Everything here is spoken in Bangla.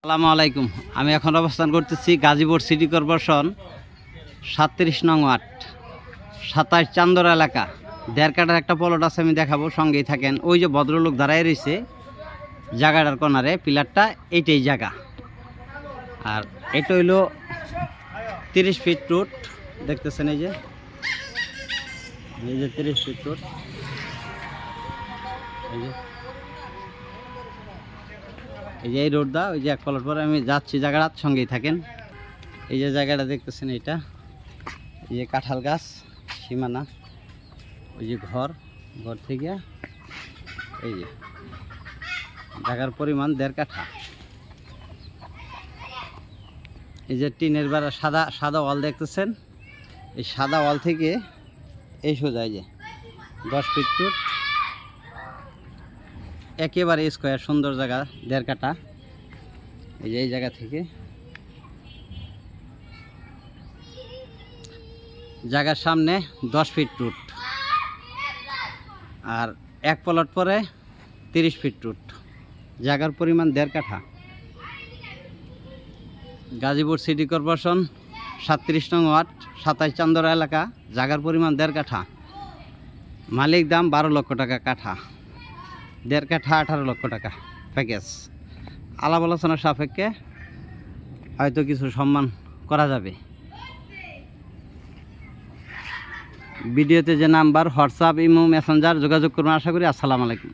আসসালামু আলাইকুম। আমি এখন অবস্থান করতেছি গাজীপুর সিটি কর্পোরেশন সাতত্রিশ নং ওয়ার্ড, সাতাশ চান্দর এলাকা। দেড় কাটার একটা পলট আছে, আমি দেখাবো, সঙ্গেই থাকেন। ওই যে ভদ্রলোক দাঁড়ায় রয়েছে, জায়গাটার কোনারে, পিলারটা এইটাই জায়গা। আর এটা হইল তিরিশ ফিট রুট দেখতেছেন এই যে? এই যে তিরিশ ফিট রুট এই যে এই যে এই রোডটা, ওই যে এক পলট পরে আমি যাচ্ছি জায়গাটার সঙ্গেই থাকেন। এই যে জায়গাটা দেখতেছেন এইটা। এই যে কাঁঠাল গাছ, সীমানা, ওই যে ঘর ঘর থেকে এই যে জায়গার পরিমাণ দেড় কাঠা। এই যে টিনের বেড়া সাদা সাদা ওয়াল দেখতেছেন। এই সাদা ওয়াল থেকে এই সোজা এই যে দশ ফিট ফুট একেবারে স্কোয়ার, সুন্দর জায়গা দেড় কাটা এই যে এই জায়গা থেকে। জায়গার সামনে দশ ফিট রুট। আর এক পলট পরে তিরিশ ফিট রুট। জায়গার পরিমাণ দেড় কাঠা গাজীপুর সিটি কর্পোরেশন, সাতত্রিশ নং ওয়ার্ড সাতাশ চান্দরা এলাকা। জায়গার পরিমাণ দেড় কাঠা মালিক দাম বারো লক্ষ টাকা কাঠা। দেড় কাঠা, আঠারো লক্ষ টাকা প্যাকেজ আলাপ আলোচনার সাপেক্ষে হয়তো কিছু সম্মান করা যাবে। ভিডিওতে যে নাম্বার, হোয়াটসঅ্যাপ, ইমো, মেসেঞ্জার যোগাযোগ করুন, আশা করি। আসসালামু আলাইকুম।